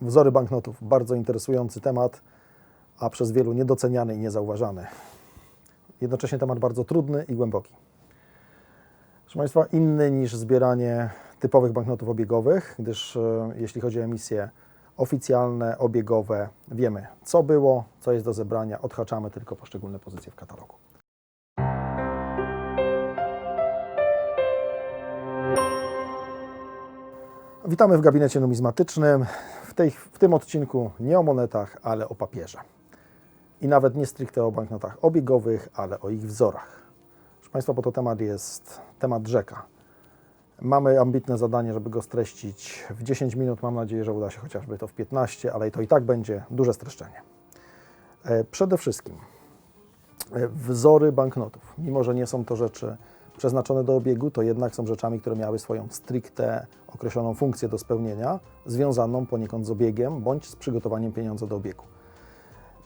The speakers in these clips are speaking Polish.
Wzory banknotów bardzo interesujący temat, a przez wielu niedoceniany i niezauważany. Jednocześnie temat bardzo trudny i głęboki. Proszę Państwa, inny niż zbieranie typowych banknotów obiegowych, gdyż e, jeśli chodzi o emisje oficjalne, obiegowe, wiemy co było, co jest do zebrania, odhaczamy tylko poszczególne pozycje w katalogu. Witamy w gabinecie numizmatycznym. W, tej, w tym odcinku nie o monetach, ale o papierze. I nawet nie stricte o banknotach obiegowych, ale o ich wzorach. Proszę Państwa, bo to temat jest temat rzeka. Mamy ambitne zadanie, żeby go streścić w 10 minut. Mam nadzieję, że uda się chociażby to w 15, ale to i tak będzie duże streszczenie. E, Przede wszystkim e, wzory banknotów. Mimo, że nie są to rzeczy przeznaczone do obiegu, to jednak są rzeczami, które miały swoją stricte określoną funkcję do spełnienia, związaną poniekąd z obiegiem bądź z przygotowaniem pieniądza do obiegu.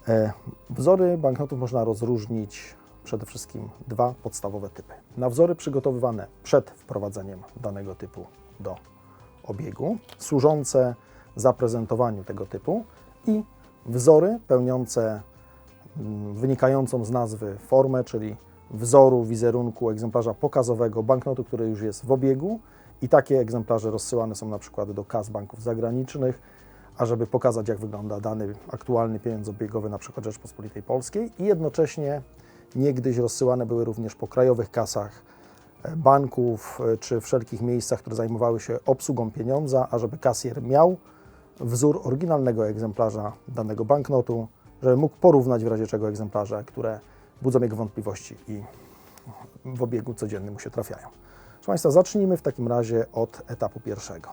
E, Wzory banknotów można rozróżnić przede wszystkim dwa podstawowe typy. Na wzory przygotowywane przed wprowadzeniem danego typu do obiegu, służące zaprezentowaniu tego typu i wzory pełniące mm, wynikającą z nazwy formę, czyli wzoru, wizerunku, egzemplarza pokazowego banknotu, który już jest w obiegu. I takie egzemplarze rozsyłane są na przykład do kas banków zagranicznych, ażeby pokazać, jak wygląda dany aktualny pieniądz obiegowy, na przykład Rzeczpospolitej Polskiej. I jednocześnie niegdyś rozsyłane były również po krajowych kasach e, banków e, czy wszelkich miejscach, które zajmowały się obsługą pieniądza, ażeby kasjer miał wzór oryginalnego egzemplarza danego banknotu, żeby mógł porównać w razie czego egzemplarze, które budzą jego wątpliwości i w obiegu codziennym mu się trafiają. Proszę Państwa, zacznijmy w takim razie od etapu pierwszego,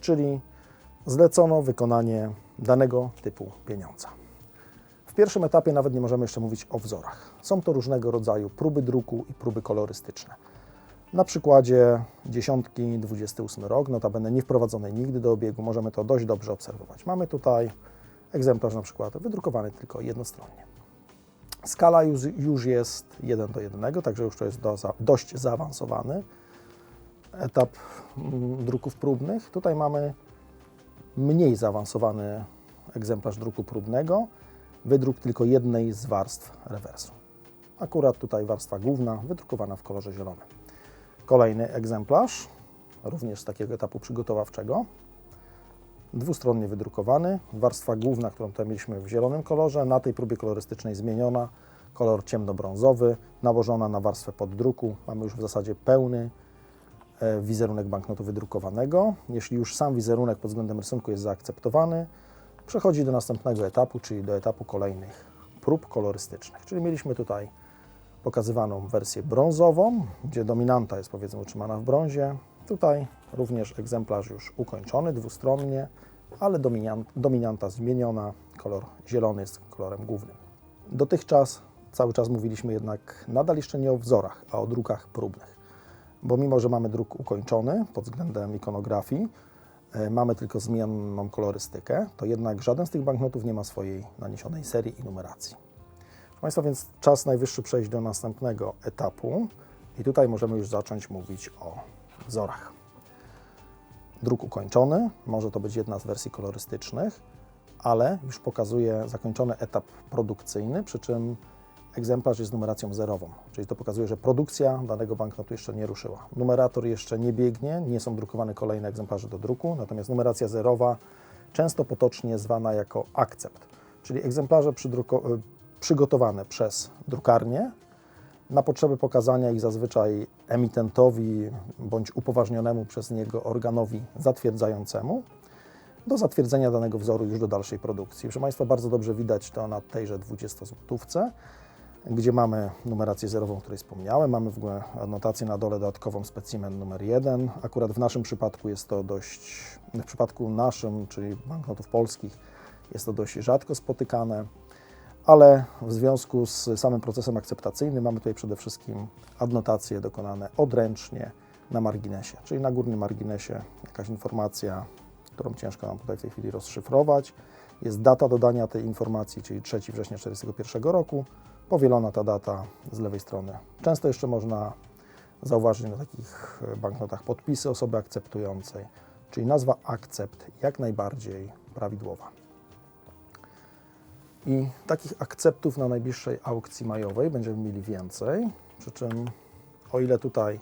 czyli zlecono wykonanie danego typu pieniądza. W pierwszym etapie nawet nie możemy jeszcze mówić o wzorach. Są to różnego rodzaju próby druku i próby kolorystyczne. Na przykładzie dziesiątki 28 rok, notabene nie wprowadzonej nigdy do obiegu, możemy to dość dobrze obserwować. Mamy tutaj egzemplarz na przykład wydrukowany tylko jednostronnie. Skala już, już jest 1 do 1, także już to jest do, dość zaawansowany etap mm, druków próbnych. Tutaj mamy mniej zaawansowany egzemplarz druku próbnego, wydruk tylko jednej z warstw rewersu. Akurat tutaj warstwa główna, wydrukowana w kolorze zielonym. Kolejny egzemplarz, również z takiego etapu przygotowawczego, dwustronnie wydrukowany. Warstwa główna, którą tutaj mieliśmy w zielonym kolorze, na tej próbie kolorystycznej zmieniona, kolor ciemnobrązowy, nałożona na warstwę poddruku. Mamy już w zasadzie pełny e, wizerunek banknotu wydrukowanego. Jeśli już sam wizerunek pod względem rysunku jest zaakceptowany, przechodzi do następnego etapu, czyli do etapu kolejnych prób kolorystycznych. Czyli mieliśmy tutaj pokazywaną wersję brązową, gdzie dominanta jest powiedzmy utrzymana w brązie. Tutaj również egzemplarz już ukończony dwustronnie, ale dominanta zmieniona, kolor zielony jest kolorem głównym. Dotychczas cały czas mówiliśmy jednak nadal jeszcze nie o wzorach, a o drukach próbnych. Bo mimo, że mamy druk ukończony pod względem ikonografii, e, mamy tylko zmienną kolorystykę, to jednak żaden z tych banknotów nie ma swojej naniesionej serii i numeracji. Proszę Państwa, więc czas najwyższy przejść do następnego etapu i tutaj możemy już zacząć mówić o wzorach. Druk ukończony, może to być jedna z wersji kolorystycznych, ale już pokazuje zakończony etap produkcyjny, przy czym egzemplarz jest numeracją zerową, czyli to pokazuje, że produkcja danego banknotu jeszcze nie ruszyła. Numerator jeszcze nie biegnie, nie są drukowane kolejne egzemplarze do druku, natomiast numeracja zerowa, często potocznie zwana jako akcept, czyli egzemplarze y, przygotowane przez drukarnię na potrzeby pokazania ich zazwyczaj emitentowi bądź upoważnionemu przez niego organowi zatwierdzającemu do zatwierdzenia danego wzoru już do dalszej produkcji. Proszę Państwa, bardzo dobrze widać to na tejże 20 złotówce, gdzie mamy numerację zerową, o której wspomniałem. Mamy w ogóle anotację na dole dodatkową specimen numer 1. Akurat w naszym przypadku jest to dość, w przypadku naszym, czyli banknotów polskich, jest to dość rzadko spotykane ale w związku z samym procesem akceptacyjnym mamy tutaj przede wszystkim adnotacje dokonane odręcznie na marginesie, czyli na górnym marginesie jakaś informacja, którą ciężko nam tutaj w tej chwili rozszyfrować. Jest data dodania tej informacji, czyli 3 września 1941 roku, powielona ta data z lewej strony. Często jeszcze można zauważyć na takich banknotach podpisy osoby akceptującej. czyli nazwa akcept jak najbardziej prawidłowa. I takich akceptów na najbliższej aukcji majowej będziemy mieli więcej, przy czym o ile tutaj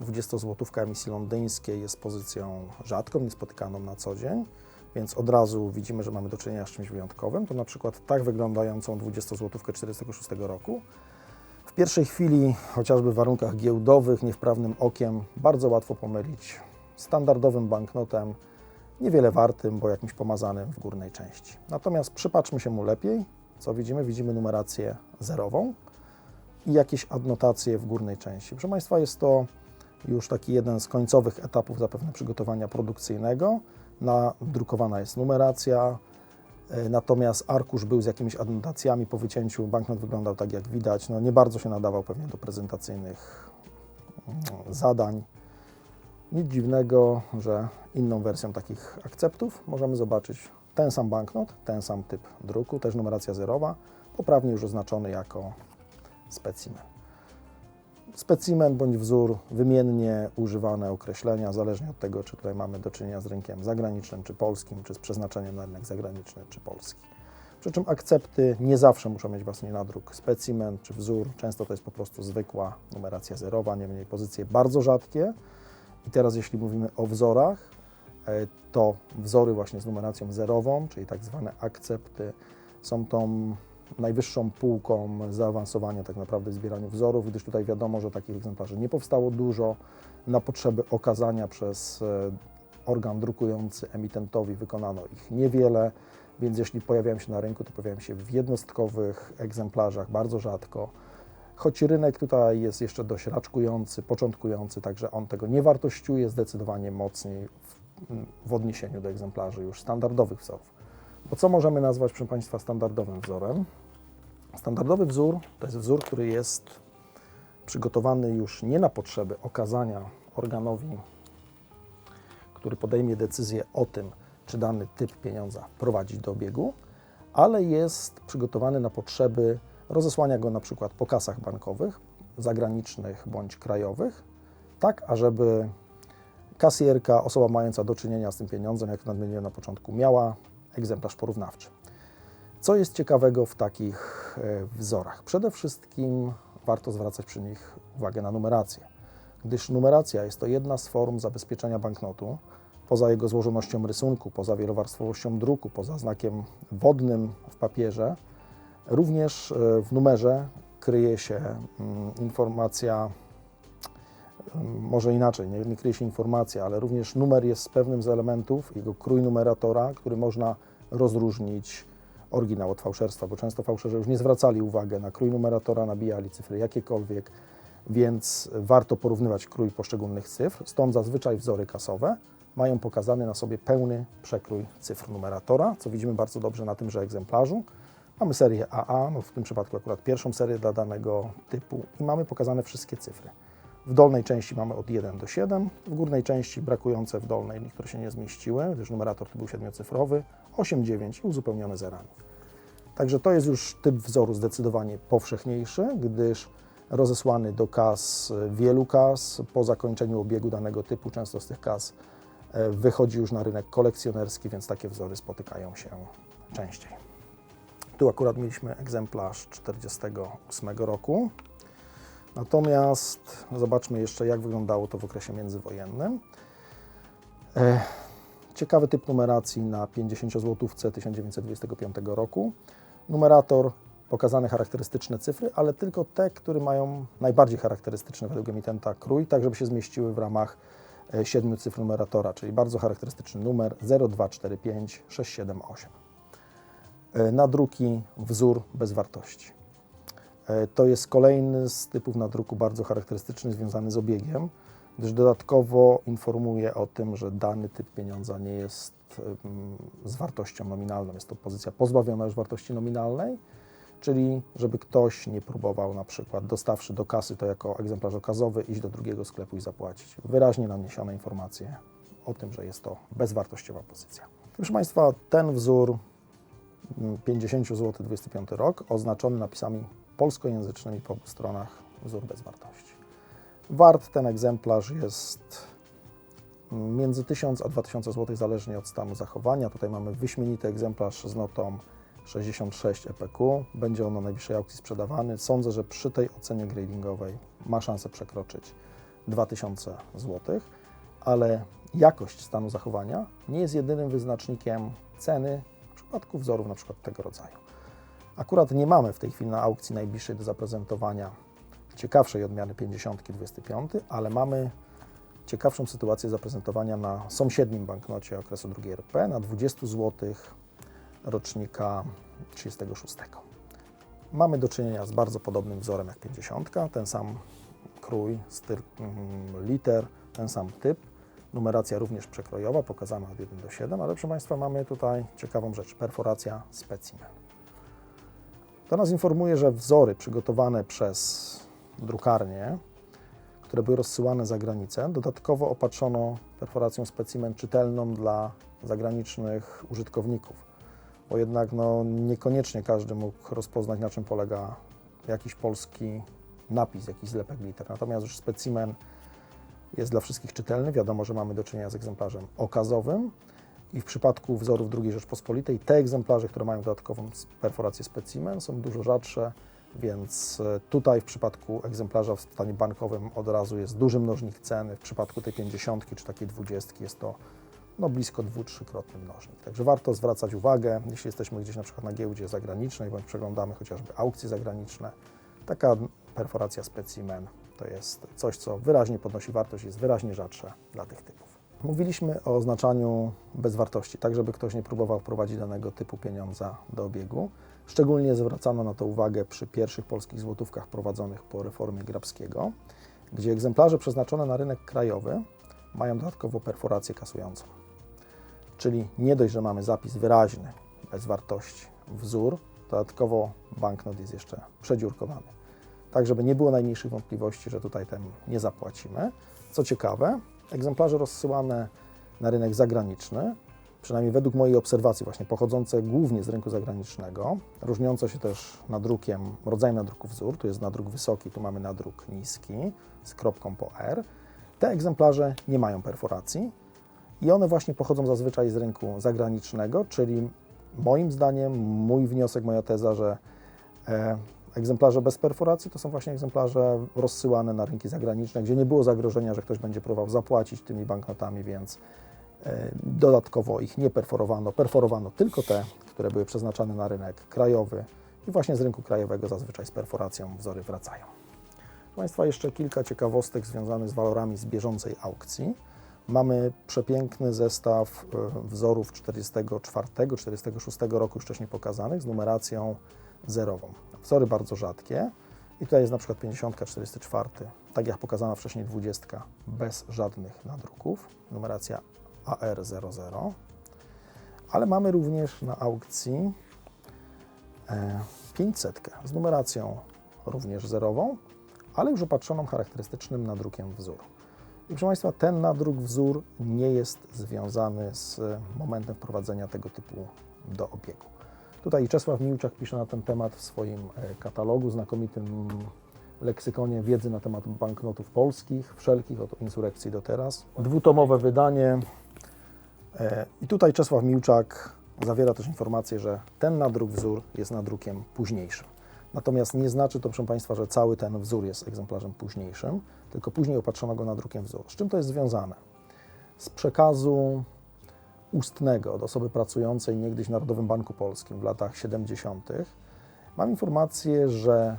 20-złotówka emisji londyńskiej jest pozycją rzadką, niespotykaną na co dzień, więc od razu widzimy, że mamy do czynienia z czymś wyjątkowym, to na przykład tak wyglądającą 20-złotówkę 46 roku. W pierwszej chwili, chociażby w warunkach giełdowych, niewprawnym okiem, bardzo łatwo pomylić standardowym banknotem, niewiele wartym, bo jakimś pomazanym w górnej części. Natomiast przypatrzmy się mu lepiej. Co widzimy? Widzimy numerację zerową i jakieś adnotacje w górnej części. Proszę Państwa, jest to już taki jeden z końcowych etapów zapewne przygotowania produkcyjnego. Nadrukowana jest numeracja, e, natomiast arkusz był z jakimiś adnotacjami. Po wycięciu banknot wyglądał tak, jak widać. No, nie bardzo się nadawał pewnie do prezentacyjnych mm, zadań. Nic dziwnego, że inną wersją takich akceptów możemy zobaczyć ten sam banknot, ten sam typ druku, też numeracja zerowa, poprawnie już oznaczony jako specimen. Specimen bądź wzór, wymiennie używane określenia, zależnie od tego, czy tutaj mamy do czynienia z rynkiem zagranicznym czy polskim, czy z przeznaczeniem na rynek zagraniczny czy polski. Przy czym akcepty nie zawsze muszą mieć właśnie nadruk specimen czy wzór, często to jest po prostu zwykła numeracja zerowa, niemniej pozycje bardzo rzadkie. I teraz jeśli mówimy o wzorach, e, to wzory właśnie z numeracją zerową, czyli tak zwane akcepty, są tą najwyższą półką zaawansowania tak naprawdę w zbieraniu wzorów, gdyż tutaj wiadomo, że takich egzemplarzy nie powstało dużo. Na potrzeby okazania przez e, organ drukujący emitentowi wykonano ich niewiele, więc jeśli pojawiają się na rynku, to pojawiają się w jednostkowych egzemplarzach, bardzo rzadko. Choć rynek tutaj jest jeszcze dość raczkujący, początkujący, także on tego nie wartościuje zdecydowanie mocniej w, w odniesieniu do egzemplarzy już standardowych wzorów. Bo co możemy nazwać, proszę Państwa, standardowym wzorem? Standardowy wzór to jest wzór, który jest przygotowany już nie na potrzeby okazania organowi, który podejmie decyzję o tym, czy dany typ pieniądza prowadzić do obiegu, ale jest przygotowany na potrzeby rozesłania go na przykład po kasach bankowych, zagranicznych bądź krajowych, tak ażeby kasjerka, osoba mająca do czynienia z tym pieniądzem, jak nadmieniłem na początku, miała egzemplarz porównawczy. Co jest ciekawego w takich e, wzorach? Przede wszystkim warto zwracać przy nich uwagę na numerację, gdyż numeracja jest to jedna z form zabezpieczenia banknotu. Poza jego złożonością rysunku, poza wielowarstwowością druku, poza znakiem wodnym w papierze, również e, w numerze kryje się mm, informacja, mm, może inaczej, nie, nie kryje się informacja, ale również numer jest pewnym z elementów, jego krój numeratora, który można rozróżnić oryginał od fałszerstwa, bo często fałszerze już nie zwracali uwagi na krój numeratora, nabijali cyfry jakiekolwiek, więc warto porównywać krój poszczególnych cyfr. Stąd zazwyczaj wzory kasowe mają pokazany na sobie pełny przekrój cyfr numeratora, co widzimy bardzo dobrze na tymże egzemplarzu. Mamy serię AA, no w tym przypadku akurat pierwszą serię dla danego typu i mamy pokazane wszystkie cyfry. W dolnej części mamy od 1 do 7, w górnej części brakujące w dolnej, które się nie zmieściły, gdyż numerator to był siedmiocyfrowy, 8, 9 i uzupełnione zerami. Także to jest już typ wzoru zdecydowanie powszechniejszy, gdyż rozesłany do kas wielu kas po zakończeniu obiegu danego typu, często z tych kas e, wychodzi już na rynek kolekcjonerski, więc takie wzory spotykają się częściej. Tu akurat mieliśmy egzemplarz 48 roku. Natomiast zobaczmy jeszcze, jak wyglądało to w okresie międzywojennym. E, ciekawy typ numeracji na 50 złotówce 1925 roku. Numerator, pokazane charakterystyczne cyfry, ale tylko te, które mają najbardziej charakterystyczny według emitenta krój, tak żeby się zmieściły w ramach e, siedmiu cyfr numeratora, czyli bardzo charakterystyczny numer 0245 678. Nadruki, wzór bez wartości. E, to jest kolejny z typów nadruku bardzo charakterystyczny, związany z obiegiem, gdyż dodatkowo informuje o tym, że dany typ pieniądza nie jest z wartością nominalną. Jest to pozycja pozbawiona już wartości nominalnej, czyli żeby ktoś nie próbował na przykład dostawszy do kasy to jako egzemplarz okazowy iść do drugiego sklepu i zapłacić. Wyraźnie naniesione informacje o tym, że jest to bezwartościowa pozycja. Proszę Państwa, ten wzór 50 zł 25 rok oznaczony napisami polskojęzycznymi po obu stronach wzór bez wartości. Wart ten egzemplarz jest między 1000 a 2000 zł zależnie od stanu zachowania. Tutaj mamy wyśmienity egzemplarz z notą 66 EPQ. Będzie on na najbliższej aukcji sprzedawany. Sądzę, że przy tej ocenie gradingowej ma szansę przekroczyć 2000 zł, ale jakość stanu zachowania nie jest jedynym wyznacznikiem ceny przypadku wzorów na przykład tego rodzaju. Akurat nie mamy w tej chwili na aukcji najbliższej do zaprezentowania ciekawszej odmiany 50 25, ale mamy ciekawszą sytuację zaprezentowania na sąsiednim banknocie okresu II RP na 20 zł rocznika 36. Mamy do czynienia z bardzo podobnym wzorem jak 50, ten sam krój, styl, mm, liter, ten sam typ, numeracja również przekrojowa, pokazana od 1 do 7, ale proszę Państwa mamy tutaj ciekawą rzecz, perforacja specimen. To nas informuje, że wzory przygotowane przez drukarnię, które były rozsyłane za granicę, dodatkowo opatrzono perforacją specimen czytelną dla zagranicznych użytkowników, bo jednak no, niekoniecznie każdy mógł rozpoznać, na czym polega jakiś polski napis, jakiś zlepek liter. Natomiast już specimen jest dla wszystkich czytelny. Wiadomo, że mamy do czynienia z egzemplarzem okazowym i w przypadku wzorów II Rzeczpospolitej te egzemplarze, które mają dodatkową perforację specimen są dużo rzadsze, więc e, tutaj w przypadku egzemplarza w stanie bankowym od razu jest duży mnożnik ceny. W przypadku tej 50 czy takiej 20 jest to no, blisko dwu, trzykrotny mnożnik. Także warto zwracać uwagę, jeśli jesteśmy gdzieś na przykład na giełdzie zagranicznej, bądź przeglądamy chociażby aukcje zagraniczne, taka perforacja specimen to jest coś, co wyraźnie podnosi wartość, jest wyraźnie rzadsze dla tych typów. Mówiliśmy o oznaczaniu bezwartości, tak żeby ktoś nie próbował wprowadzić danego typu pieniądza do obiegu. Szczególnie zwracano na to uwagę przy pierwszych polskich złotówkach prowadzonych po reformie Grabskiego, gdzie egzemplarze przeznaczone na rynek krajowy mają dodatkowo perforację kasującą. Czyli nie dość, że mamy zapis wyraźny, bez wartości, wzór, dodatkowo banknot jest jeszcze przedziurkowany. Tak, żeby nie było najmniejszych wątpliwości, że tutaj ten nie zapłacimy. Co ciekawe, egzemplarze rozsyłane na rynek zagraniczny przynajmniej według mojej obserwacji, właśnie pochodzące głównie z rynku zagranicznego, różniące się też nadrukiem, rodzajem nadruku wzór, tu jest nadruk wysoki, tu mamy nadruk niski z kropką po R. Te egzemplarze nie mają perforacji i one właśnie pochodzą zazwyczaj z rynku zagranicznego, czyli moim zdaniem, mój wniosek, moja teza, że e, egzemplarze bez perforacji to są właśnie egzemplarze rozsyłane na rynki zagraniczne, gdzie nie było zagrożenia, że ktoś będzie próbował zapłacić tymi banknotami, więc E, dodatkowo ich nie perforowano, perforowano tylko te, które były przeznaczane na rynek krajowy i właśnie z rynku krajowego zazwyczaj z perforacją wzory wracają. Proszę Państwa, jeszcze kilka ciekawostek związanych z walorami z bieżącej aukcji. Mamy przepiękny zestaw e, wzorów 44-46 roku już wcześniej pokazanych z numeracją zerową. Wzory bardzo rzadkie i tutaj jest na przykład 50, 44, tak jak pokazana wcześniej 20, bez żadnych nadruków. Numeracja AR00, ale mamy również na aukcji 500 e, z numeracją również zerową, ale już opatrzoną charakterystycznym nadrukiem wzór. I proszę Państwa, ten nadruk wzór nie jest związany z momentem wprowadzenia tego typu do obiegu. Tutaj Czesław Miłczak pisze na ten temat w swoim e, katalogu, znakomitym leksykonie wiedzy na temat banknotów polskich, wszelkich, od insurekcji do teraz. Dwutomowe wydanie, E, I tutaj Czesław Miłczak zawiera też informację, że ten nadruk wzór jest nadrukiem późniejszym. Natomiast nie znaczy to, proszę Państwa, że cały ten wzór jest egzemplarzem późniejszym, tylko później opatrzono go nadrukiem wzór. Z czym to jest związane? Z przekazu ustnego od osoby pracującej niegdyś w Narodowym Banku Polskim w latach 70. Mam informację, że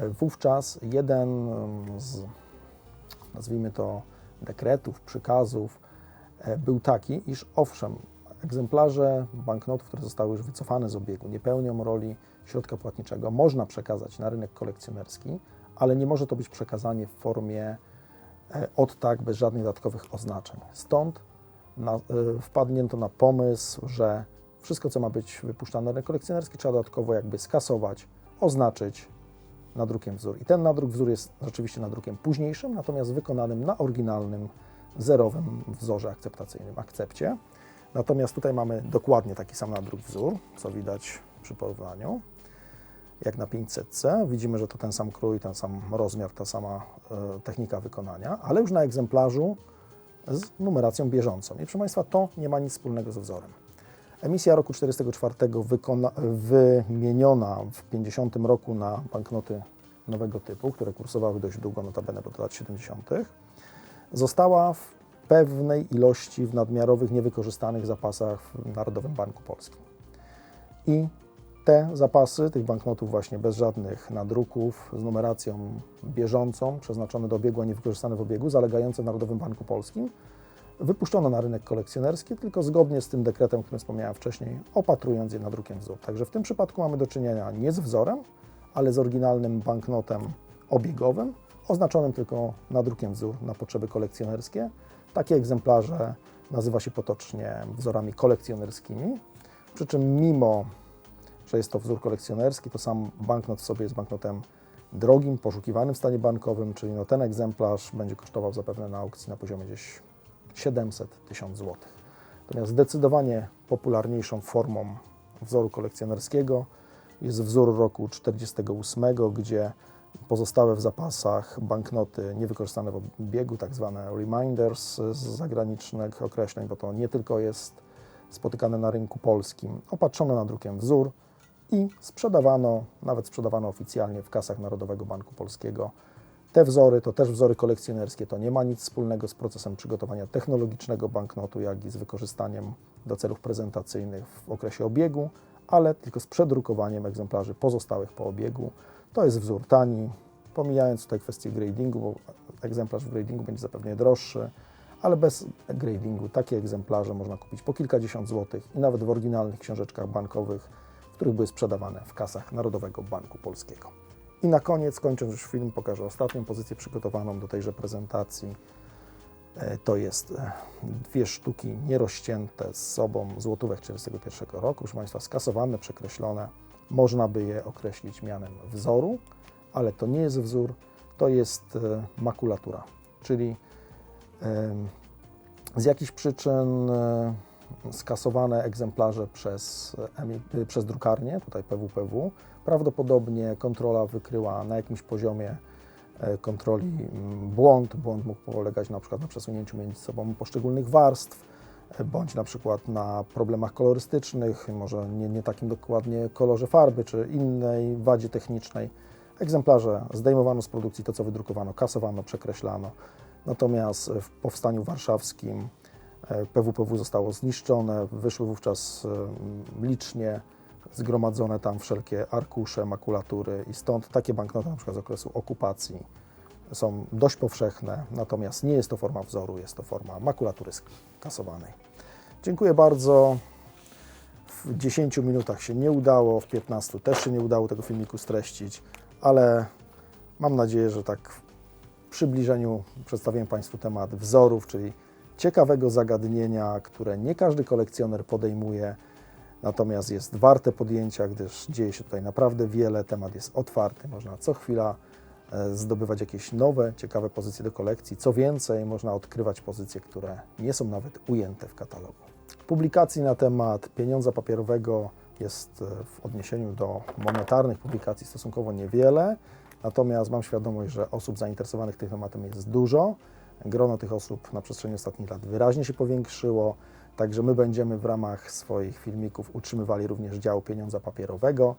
wówczas jeden z, nazwijmy to, dekretów, przykazów E, był taki, iż owszem, egzemplarze banknotów, które zostały już wycofane z obiegu, nie pełnią roli środka płatniczego, można przekazać na rynek kolekcjonerski, ale nie może to być przekazanie w formie e, od tak, bez żadnych dodatkowych oznaczeń. Stąd na, e, wpadnięto na pomysł, że wszystko, co ma być wypuszczane na kolekcjonerski, trzeba dodatkowo jakby skasować, oznaczyć nadrukiem wzór. I ten nadruk wzór jest rzeczywiście nadrukiem późniejszym, natomiast wykonanym na oryginalnym zerowym wzorze akceptacyjnym, akcepcie. Natomiast tutaj mamy dokładnie taki sam nadruk wzór, co widać przy porównaniu, jak na 500C. Widzimy, że to ten sam krój, ten sam rozmiar, ta sama e, technika wykonania, ale już na egzemplarzu z numeracją bieżącą. I proszę Państwa, to nie ma nic wspólnego ze wzorem. Emisja roku 1944 wykona, wymieniona w 50 roku na banknoty nowego typu, które kursowały dość długo, notabene do lat 70., została w pewnej ilości w nadmiarowych, niewykorzystanych zapasach w Narodowym Banku Polskim. I te zapasy tych banknotów właśnie bez żadnych nadruków, z numeracją bieżącą, przeznaczone do obiegu, a niewykorzystane w obiegu, zalegające w Narodowym Banku Polskim, wypuszczono na rynek kolekcjonerski, tylko zgodnie z tym dekretem, o którym wspomniałem wcześniej, opatrując je nadrukiem wzór. Także w tym przypadku mamy do czynienia nie z wzorem, ale z oryginalnym banknotem obiegowym, oznaczonym tylko nadrukiem wzór na potrzeby kolekcjonerskie. Takie egzemplarze nazywa się potocznie wzorami kolekcjonerskimi, przy czym mimo, że jest to wzór kolekcjonerski, to sam banknot w sobie jest banknotem drogim, poszukiwanym w stanie bankowym, czyli no ten egzemplarz będzie kosztował zapewne na aukcji na poziomie gdzieś 700 tysiąc złotych. Natomiast zdecydowanie popularniejszą formą wzoru kolekcjonerskiego jest wzór roku 1948, gdzie pozostałe w zapasach banknoty niewykorzystane w obiegu, tak zwane reminders z zagranicznych określeń, bo to nie tylko jest spotykane na rynku polskim, opatrzone nadrukiem wzór i sprzedawano, nawet sprzedawano oficjalnie w kasach Narodowego Banku Polskiego. Te wzory to też wzory kolekcjonerskie, to nie ma nic wspólnego z procesem przygotowania technologicznego banknotu, jak i z wykorzystaniem do celów prezentacyjnych w okresie obiegu, ale tylko z przedrukowaniem egzemplarzy pozostałych po obiegu. To jest wzór tani, pomijając tutaj kwestię gradingu, bo egzemplarz w gradingu będzie zapewne droższy, ale bez gradingu takie egzemplarze można kupić po kilkadziesiąt złotych i nawet w oryginalnych książeczkach bankowych, których były sprzedawane w kasach Narodowego Banku Polskiego. I na koniec, kończąc już film, pokażę ostatnią pozycję przygotowaną do tejże prezentacji. E, To jest e, dwie sztuki nierozcięte z sobą złotówek 1941 roku, proszę Państwa, skasowane, przekreślone. Można by je określić mianem wzoru, ale to nie jest wzór, to jest e, makulatura, czyli z jakichś przyczyn skasowane egzemplarze przez, przez drukarnię, tutaj PWPW. Prawdopodobnie kontrola wykryła na jakimś poziomie e, kontroli mm, błąd. Błąd mógł polegać na przykład na przesunięciu między sobą poszczególnych warstw, e, bądź na przykład na problemach kolorystycznych, może nie, nie takim dokładnie kolorze farby, czy innej wadzie technicznej. Egzemplarze zdejmowano z produkcji to, co wydrukowano, kasowano, przekreślano. Natomiast w powstaniu warszawskim PWPW zostało zniszczone, wyszły wówczas e, licznie zgromadzone tam wszelkie arkusze, makulatury i stąd takie banknoty na przykład z okresu okupacji są dość powszechne, natomiast nie jest to forma wzoru, jest to forma makulatury skasowanej. Dziękuję bardzo. W 10 minutach się nie udało, w 15 też się nie udało tego filmiku streścić, ale mam nadzieję, że tak w przybliżeniu przedstawiłem Państwu temat wzorów, czyli ciekawego zagadnienia, które nie każdy kolekcjoner podejmuje, natomiast jest warte podjęcia, gdyż dzieje się tutaj naprawdę wiele, temat jest otwarty, można co chwila e, zdobywać jakieś nowe, ciekawe pozycje do kolekcji. Co więcej, można odkrywać pozycje, które nie są nawet ujęte w katalogu. Publikacji na temat pieniądza papierowego jest e, w odniesieniu do monetarnych publikacji stosunkowo niewiele, natomiast mam świadomość, że osób zainteresowanych tym tematem jest dużo. Grono tych osób na przestrzeni ostatnich lat wyraźnie się powiększyło, także my będziemy w ramach swoich filmików utrzymywali również dział pieniądza papierowego.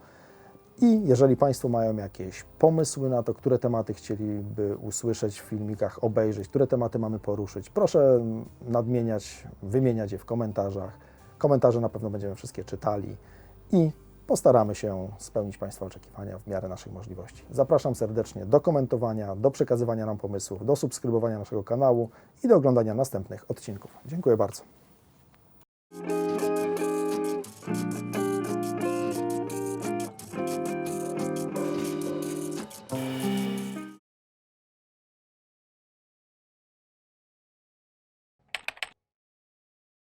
I jeżeli Państwo mają jakieś pomysły na to, które tematy chcieliby usłyszeć w filmikach, obejrzeć, które tematy mamy poruszyć, proszę nadmieniać, wymieniać je w komentarzach. Komentarze na pewno będziemy wszystkie czytali i postaramy się spełnić Państwa oczekiwania w miarę naszych możliwości. Zapraszam serdecznie do komentowania, do przekazywania nam pomysłów, do subskrybowania naszego kanału i do oglądania następnych odcinków. Dziękuję bardzo.